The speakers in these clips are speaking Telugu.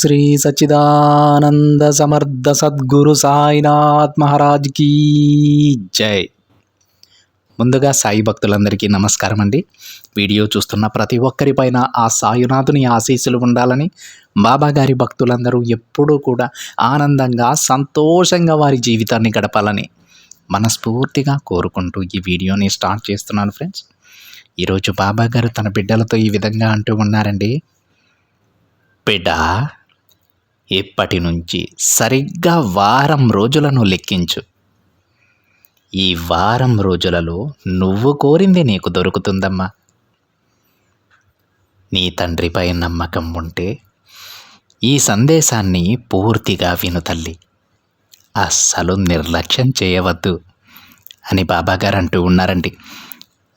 శ్రీ సచిదానంద సమర్థ సద్గురు సాయినాథ్ మహారాజ్ కీ జై ముందుగా సాయి భక్తులందరికీ నమస్కారం అండి. వీడియో చూస్తున్న ప్రతి ఒక్కరిపైన ఆ సాయునాథుని ఆశీస్సులు ఉండాలని బాబాగారి భక్తులందరూ ఎప్పుడూ కూడా ఆనందంగా సంతోషంగా వారి జీవితాన్ని గడపాలని మనస్ఫూర్తిగా కోరుకుంటూ ఈ వీడియోని స్టార్ట్ చేస్తున్నాను ఫ్రెండ్స్. ఈరోజు బాబా గారు తన బిడ్డలతో ఈ విధంగా అంటూ ఉన్నారండి. బిడ్డ ఇప్పటి నుంచి సరిగ్గా వారం రోజులను లెక్కించు. ఈ వారం రోజులలో నువ్వు కోరింది నీకు దొరుకుతుందమ్మా. నీ తండ్రిపై నమ్మకం ఉంటే ఈ సందేశాన్ని పూర్తిగా విను తల్లి. అస్సలు నిర్లక్ష్యం చేయవద్దు అని బాబాగారు అంటూ ఉన్నారండి.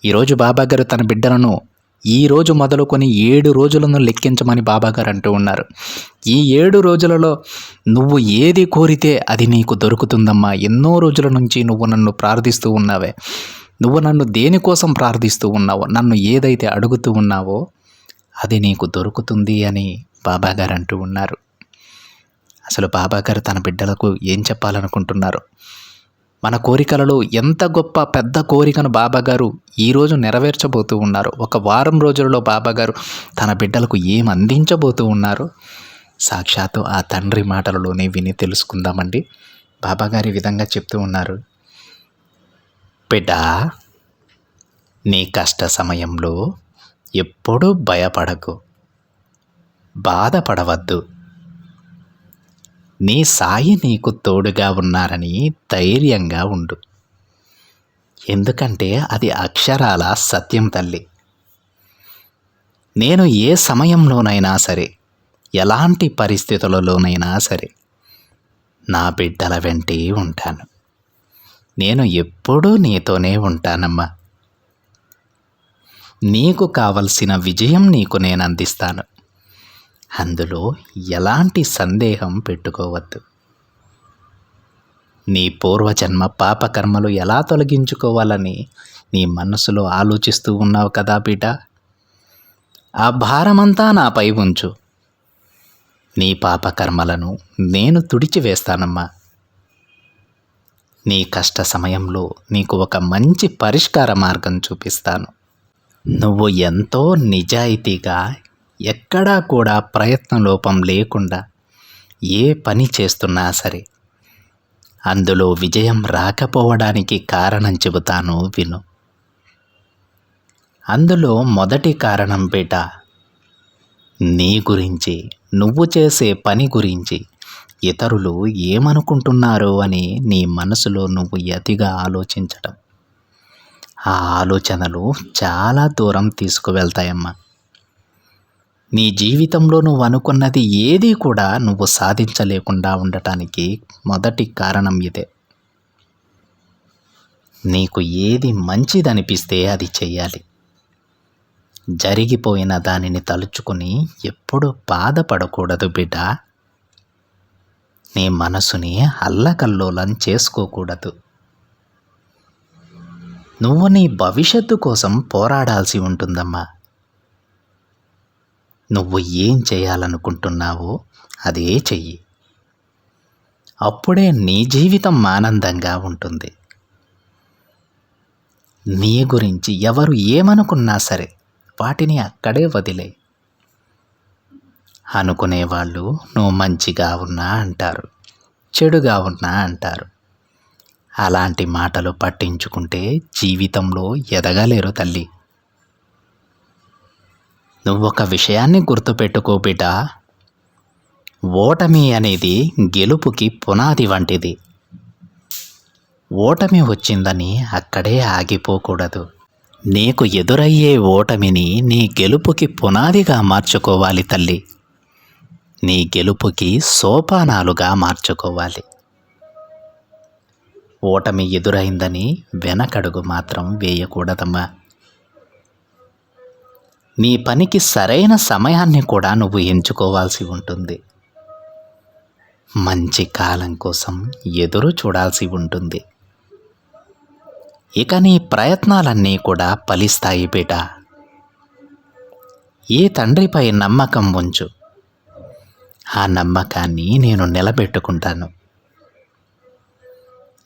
ఈరోజు బాబాగారు తన బిడ్డలను ఈ రోజు మొదలుకొని ఏడు రోజులను లెక్కించమని బాబాగారు అంటూ ఉన్నారు. ఈ ఏడు రోజులలో నువ్వు ఏది కోరితే అది నీకు దొరుకుతుందమ్మా. ఎన్నో రోజుల నుంచి నువ్వు నన్ను ప్రార్థిస్తూ ఉన్నావే. నువ్వు నన్ను దేనికోసం ప్రార్థిస్తూ ఉన్నావో నన్ను ఏదైతే అడుగుతూ ఉన్నావో అది నీకు దొరుకుతుంది అని బాబాగారు అంటూ ఉన్నారు. అసలు బాబాగారు తన బిడ్డలకు ఏం చెప్పాలనుకుంటున్నారు? మన కోరికలలో ఎంత గొప్ప పెద్ద కోరికను బాబాగారు ఈరోజు నెరవేర్చబోతూ ఉన్నారు. ఒక వారం రోజులలో బాబాగారు తన బిడ్డలకు ఏం అందించబోతూ ఉన్నారు? సాక్షాత్తు ఆ తండ్రి మాటలలోనే విని తెలుసుకుందామండి. బాబాగారు ఈ విధంగా చెప్తూ ఉన్నారు. బిడ్డ నీ కష్ట సమయంలో ఎప్పుడూ భయపడకు. బాధపడవద్దు. నీ సాయి నీకు తోడుగా ఉన్నారని ధైర్యంగా ఉండు. ఎందుకంటే అది అక్షరాల సత్యం తల్లి. నేను ఏ సమయంలోనైనా సరే ఎలాంటి పరిస్థితులలోనైనా సరే నా బిడ్డల వెంటే ఉంటాను. నేను ఎప్పుడూ నీతోనే ఉంటానమ్మా. నీకు కావలసిన విజయం నీకు నేను అందిస్తాను. అందులో ఎలాంటి సందేహం పెట్టుకోవద్దు. నీ పూర్వజన్మ పాపకర్మలు ఎలా తొలగించుకోవాలని నీ మనసులో ఆలోచిస్తూ ఉన్నావు కదా బిడ్డ ఆ భారమంతా నాపై ఉంచు. నీ పాపకర్మలను నేను తుడిచివేస్తానమ్మా నీ కష్ట సమయంలో నీకు ఒక మంచి పరిష్కార మార్గం చూపిస్తాను. నువ్వు ఎంతో నిజాయితీగా ఎక్కడా కూడా ప్రయత్న లోపం లేకుండా ఏ పని చేస్తున్నా సరే అందులో విజయం రాకపోవడానికి కారణం చెబుతాను విను. అందులో మొదటి కారణం బేట నీ గురించి నువ్వు చేసే పని గురించి ఇతరులు ఏమనుకుంటున్నారో అని నీ మనసులో నువ్వు అతిగా ఆలోచించటం. ఆ ఆలోచనలు చాలా దూరం తీసుకువెళ్తాయమ్మా. నీ జీవితంలో నువ్వు అనుకున్నది ఏది కూడా నువ్వు సాధించలేకుండా ఉండటానికి మొదటి కారణం ఇదే. నీకు ఏది మంచిదనిపిస్తే అది చెయ్యాలి. జరిగిపోయిన దానిని తలుచుకుని ఎప్పుడు బాధపడకూడదు బిడ్డ. నీ మనసుని అల్లకల్లోలం చేసుకోకూడదు. నువ్వు నీ భవిష్యత్తు కోసం పోరాడాల్సి ఉంటుందమ్మా. నువ్వు ఏం చేయాలనుకుంటున్నావో అదే చెయ్యి. అప్పుడే నీ జీవితం ఆనందంగా ఉంటుంది. నీ గురించి ఎవరు ఏమనుకున్నా సరే వాటిని అక్కడే వదిలే. అనుకునేవాళ్ళు నువ్వు మంచిగా ఉన్నా అంటారు చెడుగా ఉన్నా అంటారు. అలాంటి మాటలు పట్టించుకుంటే జీవితంలో ఎదగలేరు తల్లి. నువ్వు ఒక విషయాన్ని గుర్తుపెట్టుకో బిడ్డ. ఓటమి అనేది గెలుపుకి పునాది వంటిది. ఓటమి వచ్చిందని అక్కడే ఆగిపోకూడదు. నీకు ఎదురయ్యే ఓటమిని నీ గెలుపుకి పునాదిగా మార్చుకోవాలి తల్లి. నీ గెలుపుకి సోపానాలుగా మార్చుకోవాలి. ఓటమి ఎదురైందని వెనకడుగు మాత్రం వేయకూడదమ్మా. నీ పనికి సరైన సమయాన్ని కూడా నువ్వు ఎంచుకోవాల్సి ఉంటుంది. మంచి కాలం కోసం ఎదురు చూడాల్సి ఉంటుంది. ఇక నీ ప్రయత్నాలన్నీ కూడా ఫలిస్తాయి బిడ్డ ఏ తండ్రిపై నమ్మకం ఉంచు. ఆ నమ్మకాన్ని నేను నిలబెట్టుకుంటాను.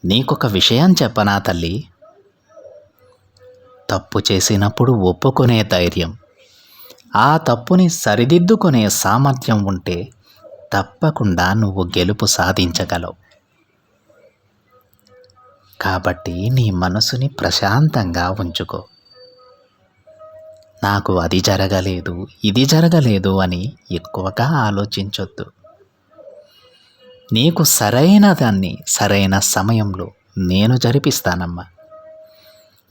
నీకొక విషయం చెప్పనా తల్లి? తప్పు చేసినప్పుడు ఒప్పుకునే ధైర్యం. ఆ తప్పుని సరిదిద్దుకునే సామర్థ్యం ఉంటే తప్పకుండా నువ్వు గెలుపు సాధించగలవు. కాబట్టి నీ మనసుని ప్రశాంతంగా ఉంచుకో. నాకు అది జరగలేదు ఇది జరగలేదు అని ఎక్కువగా ఆలోచించొద్దు. నీకు సరైన దాన్ని సరైన సమయంలో నేను జరిపిస్తానమ్మా.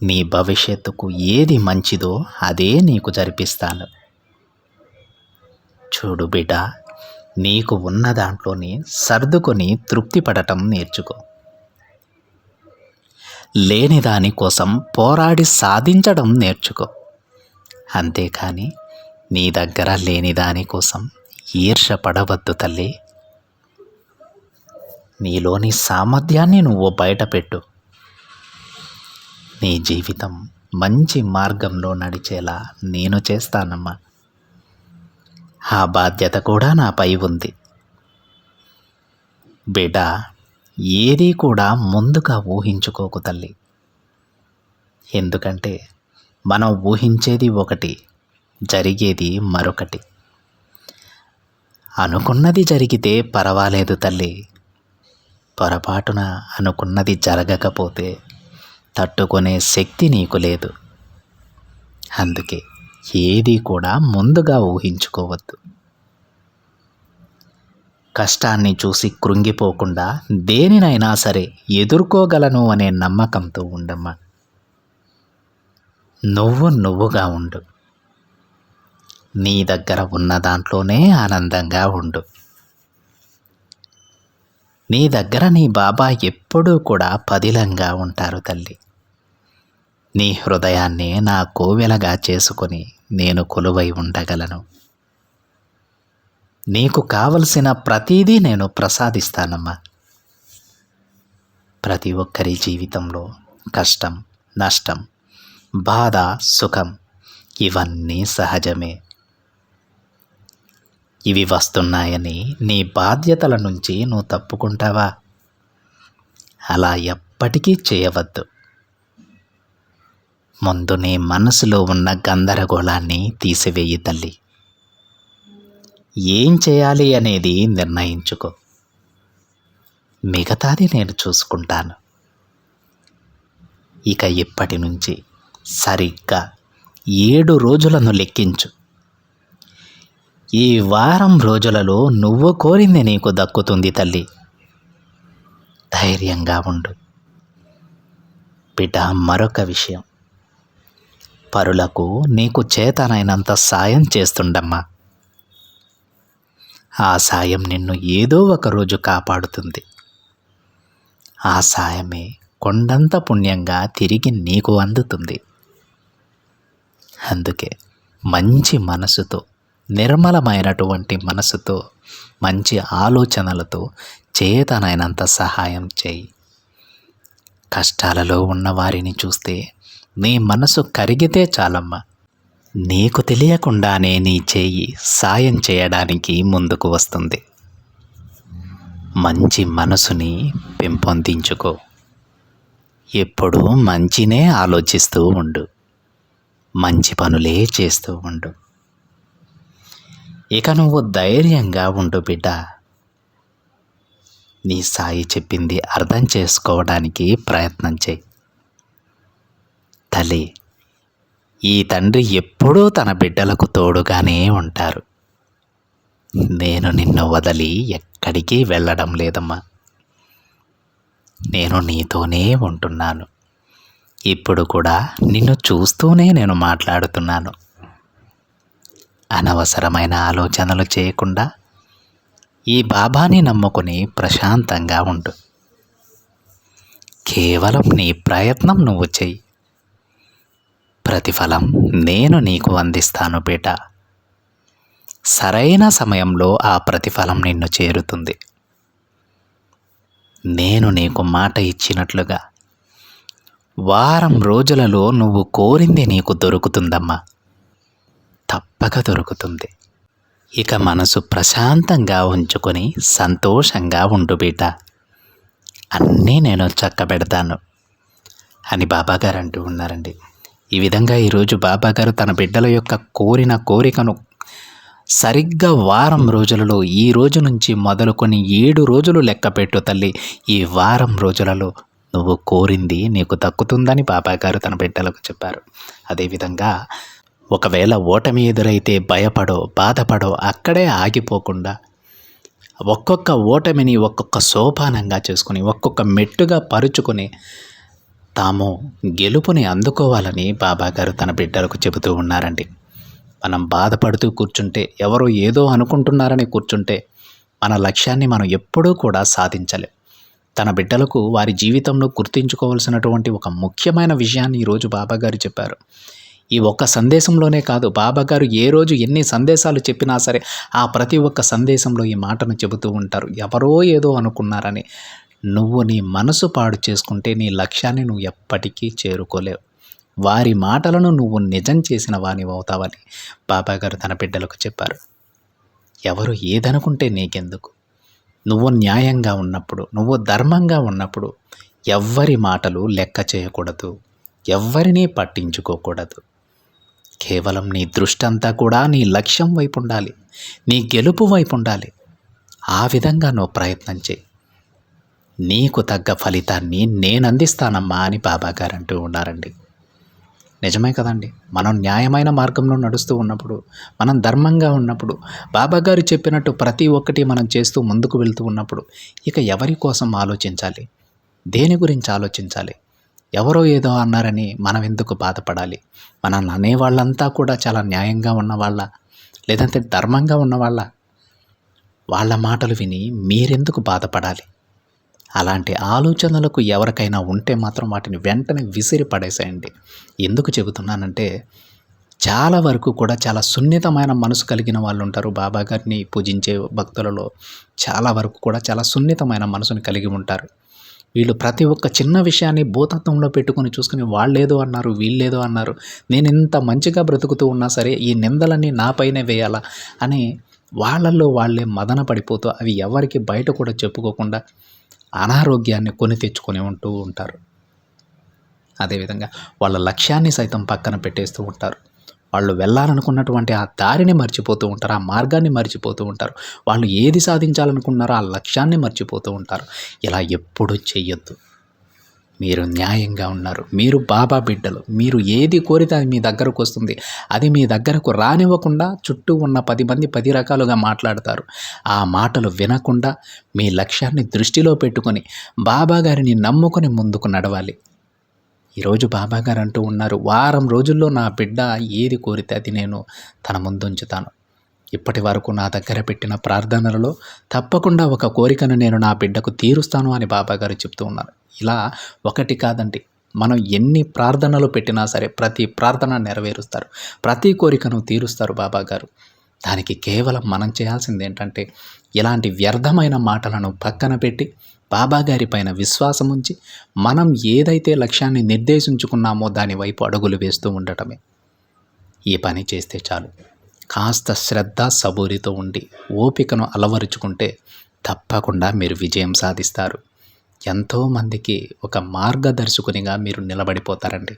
నీ భవిష్యత్తుకు ఏది మంచిదో అదే నీకు జరిపిస్తాను. చూడు బిడ్డ నీకు ఉన్న దాంట్లోని సర్దుకొని తృప్తి పడటం నేర్చుకో. లేని దానికోసం పోరాడి సాధించడం నేర్చుకో. అంతేకాని నీ దగ్గర లేని దానికోసం ఈర్ష పడవద్దు తల్లి. నీలోని సామర్థ్యాన్ని నువ్వు బయటపెట్టు. నీ జీవితం మంచి మార్గంలో నడిచేలా నేను చేస్తానమ్మా. ఆ బాధ్యత కూడా నాపై ఉంది. బిడ్డ ఏదీ కూడా ముందుగా ఊహించుకోకు తల్లి. ఎందుకంటే మనం ఊహించేది ఒకటి జరిగేది మరొకటి. అనుకున్నది జరిగితే పర్వాలేదు తల్లి. పొరపాటున అనుకున్నది జరగకపోతే తట్టుకునే శక్తి నీకు లేదు. అందుకే ఏది కూడా ముందుగా ఊహించుకోవద్దు. కష్టాన్ని చూసి కృంగిపోకుండా దేనినైనా సరే ఎదుర్కోగలను అనే నమ్మకంతో ఉండమ్మా. నువ్వు నువ్వుగా ఉండు. నీ దగ్గర ఉన్న దాంట్లోనే ఆనందంగా ఉండు. నీ దగ్గర నీ బాబా ఎప్పుడూ కూడా పదిలంగా ఉంటారు తల్లి. నీ హృదయాన్ని నా కోవెలగా చేసుకొని నేను కొలువై ఉండగలను. నీకు కావలసిన ప్రతీదీ నేను ప్రసాదిస్తానమ్మా. ప్రతి ఒక్కరి జీవితంలో కష్టం నష్టం బాధ సుఖం ఇవన్నీ సహజమే. ఇవి వస్తున్నాయని నీ బాధ్యతల నుంచి నువ్వు తప్పుకుంటావా? అలా ఎప్పటికీ చేయవద్దు. ముందు నీ మనసులో ఉన్న గందరగోళాన్ని తీసివేయి తల్లి. ఏం చేయాలి అనేది నిర్ణయించుకో. మిగతాది నేను చూసుకుంటాను. ఇక ఇప్పటి నుంచి సరిగ్గా ఏడు రోజులను లెక్కించు. ఈ వారం రోజులలో నువ్వు కోరింది నీకు దక్కుతుంది తల్లి. ధైర్యంగా ఉండు. బిడ్డ మరొక విషయం. పరులకు నీకు చేతనైనంత సాయం చేస్తుండమ్మా. ఆ సాయం నిన్ను ఏదో ఒక రోజు కాపాడుతుంది. ఆ సాయమే కొండంత పుణ్యంగా తిరిగి నీకు అందుతుంది. అందుకే మంచి మనసుతో నిర్మలమైనటువంటి మనసుతో మంచి ఆలోచనలతో చేతనైనంత సహాయం చేయి. కష్టాలలో ఉన్న వారిని చూస్తే నీ మనసు కరిగితే చాలమ్మా. నీకు తెలియకుండానే నీ చేయి సాయం చేయడానికి ముందుకు వస్తుంది. మంచి మనసుని పెంపొందించుకో. ఎప్పుడూ మంచినే ఆలోచిస్తూ ఉండు. మంచి పనులే చేస్తూ ఉండు. ఇక నువ్వు ధైర్యంగా ఉండు బిడ్డ. నీ సాయి చెప్పింది అర్థం చేసుకోవడానికి ప్రయత్నం చేయి. తల్లి ఈ తండ్రి ఎప్పుడూ తన బిడ్డలకు తోడుగానే ఉంటారు. నేను నిన్ను వదలి ఎక్కడికి వెళ్ళడం లేదమ్మా. నేను నీతోనే ఉంటున్నాను. ఇప్పుడు కూడా నిన్ను చూస్తూనే నేను మాట్లాడుతున్నాను. అనవసరమైన ఆలోచనలు చేయకుండా ఈ బాబాని నమ్ముకుని ప్రశాంతంగా ఉండు. కేవలం నీ ప్రయత్నం నువ్వు చెయ్యి. ప్రతిఫలం నేను నీకు అందిస్తాను బిడ్డ సరైన సమయంలో ఆ ప్రతిఫలం నిన్ను చేరుతుంది. నేను నీకు మాట ఇచ్చినట్లుగా. వారం రోజులలో నువ్వు కోరింది నీకు దొరుకుతుందమ్మా. తప్పక దొరుకుతుంది. ఇక మనసు ప్రశాంతంగా ఉంచుకొని సంతోషంగా ఉండు బిడ్డ అన్నీ నేను చక్కబెడతాను. అని బాబాగారు అంటూ ఉన్నారండి. ఈ విధంగా ఈరోజు బాబాగారు తన బిడ్డల యొక్క కోరిన కోరికను సరిగ్గా వారం రోజులలో ఈ రోజు నుంచి మొదలుకొని ఏడు రోజులు లెక్కపెట్టు తల్లి. ఈ వారం రోజులలో నువ్వు కోరింది నీకు దక్కుతుందని బాబాగారు తన బిడ్డలకు చెప్పారు. అదేవిధంగా ఒకవేళ ఓటమి ఎదురైతే భయపడో బాధపడో అక్కడే ఆగిపోకుండా ఒక్కొక్క ఓటమిని ఒక్కొక్క సోపానంగా చేసుకుని ఒక్కొక్క మెట్టుగా పరుచుకొని తాము గెలుపుని అందుకోవాలని బాబాగారు తన బిడ్డలకు చెబుతూ ఉన్నారండి. మనం బాధపడుతూ కూర్చుంటే ఎవరో ఏదో అనుకుంటున్నారని కూర్చుంటే మన లక్ష్యాన్ని మనం ఎప్పుడూ కూడా సాధించలేం. తన బిడ్డలకు వారి జీవితంలో గుర్తుంచుకోవాల్సినటువంటి ఒక ముఖ్యమైన విషయాన్ని ఈరోజు బాబాగారు చెప్పారు. ఈ ఒక్క సందేశంలోనే కాదు బాబాగారు ఏ రోజు ఎన్ని సందేశాలు చెప్పినా సరే ఆ ప్రతి ఒక్క సందేశంలో ఈ మాటను చెబుతూ ఉంటారు. ఎవరో ఏదో అనుకున్నారని నువ్వు నీ మనసు పాడు చేసుకుంటే నీ లక్ష్యాన్ని నువ్వు ఎప్పటికీ చేరుకోలేవు. వారి మాటలను నువ్వు నిజం చేసిన వాని అవుతావని బాబాగారు తన బిడ్డలకు చెప్పారు. ఎవరు ఏదనుకుంటే నీకెందుకు? నువ్వు న్యాయంగా ఉన్నప్పుడు నువ్వు ధర్మంగా ఉన్నప్పుడు ఎవ్వరి మాటలు లెక్క చేయకూడదు. ఎవ్వరినీ పట్టించుకోకూడదు. కేవలం నీ దృష్టి అంతా కూడా నీ లక్ష్యం వైపు ఉండాలి. నీ గెలుపు వైపు ఉండాలి. ఆ విధంగా నువ్వు ప్రయత్నం చేయి. నీకు తగ్గ ఫలితాన్ని నేను అందిస్తానమ్మా అని బాబాగారు అంటూ ఉన్నారండి. నిజమే కదండి. మనం న్యాయమైన మార్గంలో నడుస్తూ ఉన్నప్పుడు మనం ధర్మంగా ఉన్నప్పుడు బాబాగారు చెప్పినట్టు ప్రతి ఒక్కటి మనం చేస్తూ ముందుకు వెళ్తూ ఉన్నప్పుడు ఇక ఎవరి కోసం ఆలోచించాలి? దేని గురించి ఆలోచించాలి? ఎవరో ఏదో అన్నారని మనం ఎందుకు బాధపడాలి? మనల్ని అనేవాళ్ళంతా కూడా చాలా న్యాయంగా ఉన్నవాళ్ళ లేదంటే ధర్మంగా ఉన్నవాళ్ళ? వాళ్ళ మాటలు విని మీరెందుకు బాధపడాలి? అలాంటి ఆలోచనలకు ఎవరికైనా ఉంటే మాత్రం వాటిని వెంటనే విసిరి పడేసేయండి. ఎందుకు చెబుతున్నానంటే చాలా వరకు కూడా చాలా సున్నితమైన మనసు కలిగిన వాళ్ళు ఉంటారు బాబా గారిని పూజించే భక్తులలో. చాలా వరకు కూడా చాలా సున్నితమైన మనసుని కలిగి ఉంటారు. వీళ్ళు ప్రతి ఒక్క చిన్న విషయాన్ని భూతత్వంలో పెట్టుకొని చూసుకుని వాళ్ళేదో అన్నారు వీళ్ళేదో అన్నారు నేను ఇంత మంచిగా బ్రతుకుతూ ఉన్నా సరే ఈ నిందలన్నీ నాపైనే వేయాలా అని వాళ్ళల్లో వాళ్ళే మదన పడిపోతూ అవి ఎవరికి బయట కూడా చెప్పుకోకుండా అనారోగ్యాన్ని కొని తెచ్చుకొని ఉంటూ ఉంటారు. అదేవిధంగా వాళ్ళ లక్ష్యాన్ని సైతం పక్కన పెట్టేస్తూ ఉంటారు. వాళ్ళు వెళ్ళాలనుకున్నటువంటి ఆ దారిని మర్చిపోతూ ఉంటారు ఆ మార్గాన్ని మర్చిపోతూ ఉంటారు. వాళ్ళు ఏది సాధించాలనుకున్నారో ఆ లక్ష్యాన్ని మర్చిపోతూ ఉంటారు. ఇలా ఎప్పుడూ చెయ్యొద్దు. మీరు న్యాయంగా ఉన్నారు. మీరు బాబా బిడ్డలు. మీరు ఏది కోరితే అది మీ దగ్గరకు వస్తుంది. అది మీ దగ్గరకు రానివ్వకుండా చుట్టూ ఉన్న పది మంది పది రకాలుగా మాట్లాడతారు. ఆ మాటలు వినకుండా మీ లక్ష్యాన్ని దృష్టిలో పెట్టుకొని బాబా గారిని నమ్ముకొని ముందుకు నడవాలి. ఈరోజు బాబా గారు అంటూ ఉన్నారు వారం రోజుల్లో నా బిడ్డ ఏది కోరితే అది నేను తన ముందుంచుతాను ఇప్పటి వరకు నా దగ్గర పెట్టిన ప్రార్థనలలో తప్పకుండా ఒక కోరికను నేను నా బిడ్డకు తీరుస్తాను అని బాబాగారు చెప్తూ ఉన్నారు. ఇలా ఒకటి కాదండి. మనం ఎన్ని ప్రార్థనలు పెట్టినా సరే ప్రతి ప్రార్థన నెరవేరుస్తారు. ప్రతి కోరికను తీరుస్తారు బాబాగారు దానికి కేవలం మనం చేయాల్సింది ఏంటంటే ఇలాంటి వ్యర్థమైన మాటలను పక్కన పెట్టి బాబాగారి పైన విశ్వాసం ఉంచి మనం ఏదైతే లక్ష్యాన్ని నిర్దేశించుకున్నామో దాని వైపు అడుగులు వేస్తూ ఉండటమే. ఈ పని చేస్తే చాలు. కాస్త శ్రద్ధ సబూరితో ఉండి ఓపికను అలవరుచుకుంటే తప్పకుండా మీరు విజయం సాధిస్తారు. ఎంతోమందికి ఒక మార్గదర్శకునిగా మీరు నిలబడిపోతారండి.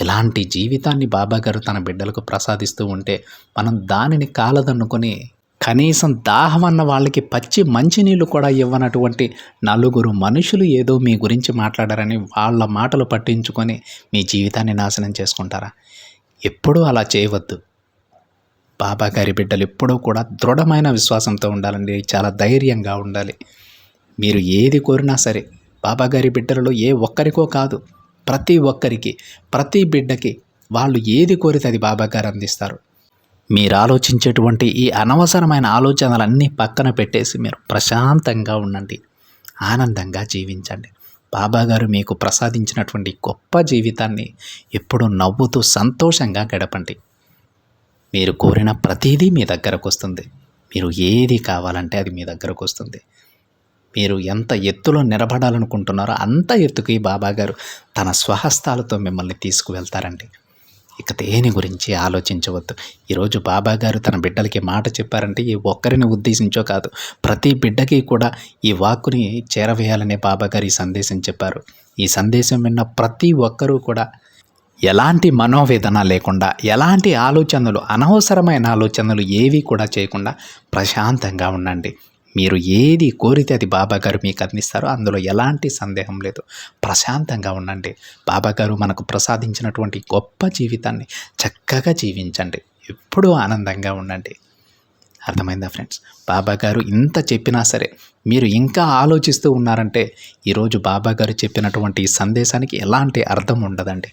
ఇలాంటి జీవితాన్ని బాబాగారు తన బిడ్డలకు ప్రసాదిస్తూ ఉంటే మనం దానిని కాలదన్నుకొని కనీసం దాహం అన్న వాళ్ళకి పచ్చి మంచినీళ్ళు కూడా ఇవ్వనటువంటి నలుగురు మనుషులు ఏదో మీ గురించి మాట్లాడారని వాళ్ళ మాటలు పట్టించుకొని మీ జీవితాన్ని నాశనం చేసుకుంటారా? ఎప్పుడూ అలా చేయవద్దు. బాబా గారి బిడ్డలు ఎప్పుడూ కూడా దృఢమైన విశ్వాసంతో ఉండాలండి. చాలా ధైర్యంగా ఉండాలి. మీరు ఏది కోరినా సరే బాబా గారి బిడ్డలలో ఏ ఒక్కరికో కాదు ప్రతి ఒక్కరికి ప్రతి బిడ్డకి వాళ్ళు ఏది కోరితే అది బాబా గారు అందిస్తారు. మీరు ఆలోచించేటువంటి ఈ అనవసరమైన ఆలోచనలన్నీ పక్కన పెట్టేసి మీరు ప్రశాంతంగా ఉండండి. ఆనందంగా జీవించండి. బాబాగారు మీకు ప్రసాదించినటువంటి గొప్ప జీవితాన్ని ఎప్పుడూ నవ్వుతూ సంతోషంగా గడపండి. మీరు కోరిన ప్రతిదీ మీ దగ్గరకు వస్తుంది. మీరు ఏది కావాలంటే అది మీ దగ్గరకు వస్తుంది. మీరు ఎంత ఎత్తులో నిలబడాలనుకుంటున్నారో అంత ఎత్తుకి బాబాగారు తన స్వహస్తాలతో మిమ్మల్ని తీసుకువెళ్తారండి. ఇక దేని గురించి ఆలోచించవద్దు. ఈరోజు బాబాగారు తన బిడ్డలకి మాట చెప్పారంటే ఈ ఒక్కరిని ఉద్దేశించో కాదు. ప్రతి బిడ్డకి కూడా ఈ వాక్కుని చేరవేయాలనే బాబాగారు ఈ సందేశం చెప్పారు. ఈ సందేశం విన్న ప్రతి ఒక్కరూ కూడా ఎలాంటి మనోవేదన లేకుండా ఎలాంటి ఆలోచనలు అనవసరమైన ఆలోచనలు ఏవి కూడా చేయకుండా ప్రశాంతంగా ఉండండి. మీరు ఏది కోరితే అది బాబా గారు మీకు అందిస్తారో అందులో ఎలాంటి సందేహం లేదు. ప్రశాంతంగా ఉండండి. బాబా గారు మనకు ప్రసాదించినటువంటి గొప్ప జీవితాన్ని చక్కగా జీవించండి. ఎప్పుడూ ఆనందంగా ఉండండి. అర్థమైందా ఫ్రెండ్స్? బాబా గారు ఇంత చెప్పినా సరే మీరు ఇంకా ఆలోచిస్తూ ఉన్నారంటే ఈరోజు బాబా గారు చెప్పినటువంటి ఈ సందేశానికి ఎలాంటి అర్థం ఉండదండి.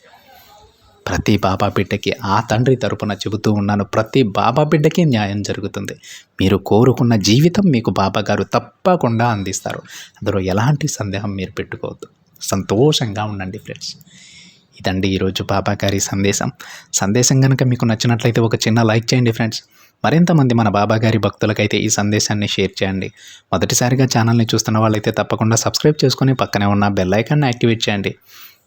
ప్రతి బాబా బిడ్డకి ఆ తండ్రి తరపున చెబుతూ ఉన్నాను ప్రతి బాబా బిడ్డకి న్యాయం జరుగుతుంది. మీరు కోరుకున్న జీవితం మీకు బాబా గారు తప్పకుండా అందిస్తారు. అందులో ఎలాంటి సందేహం మీరు పెట్టుకోవద్దు. సంతోషంగా ఉండండి ఫ్రెండ్స్. ఇదండి ఈరోజు బాబా గారి సందేశం. సందేశం కనుక మీకు నచ్చినట్లయితే ఒక చిన్న లైక్ చేయండి ఫ్రెండ్స్. మరింతమంది మన బాబా గారి భక్తులకైతే ఈ సందేశాన్ని షేర్ చేయండి. మొదటిసారిగా ఛానల్ని చూస్తున్న వాళ్ళైతే తప్పకుండా సబ్స్క్రైబ్ చేసుకుని పక్కనే ఉన్న బెల్ ఐకాన్ని యాక్టివేట్ చేయండి.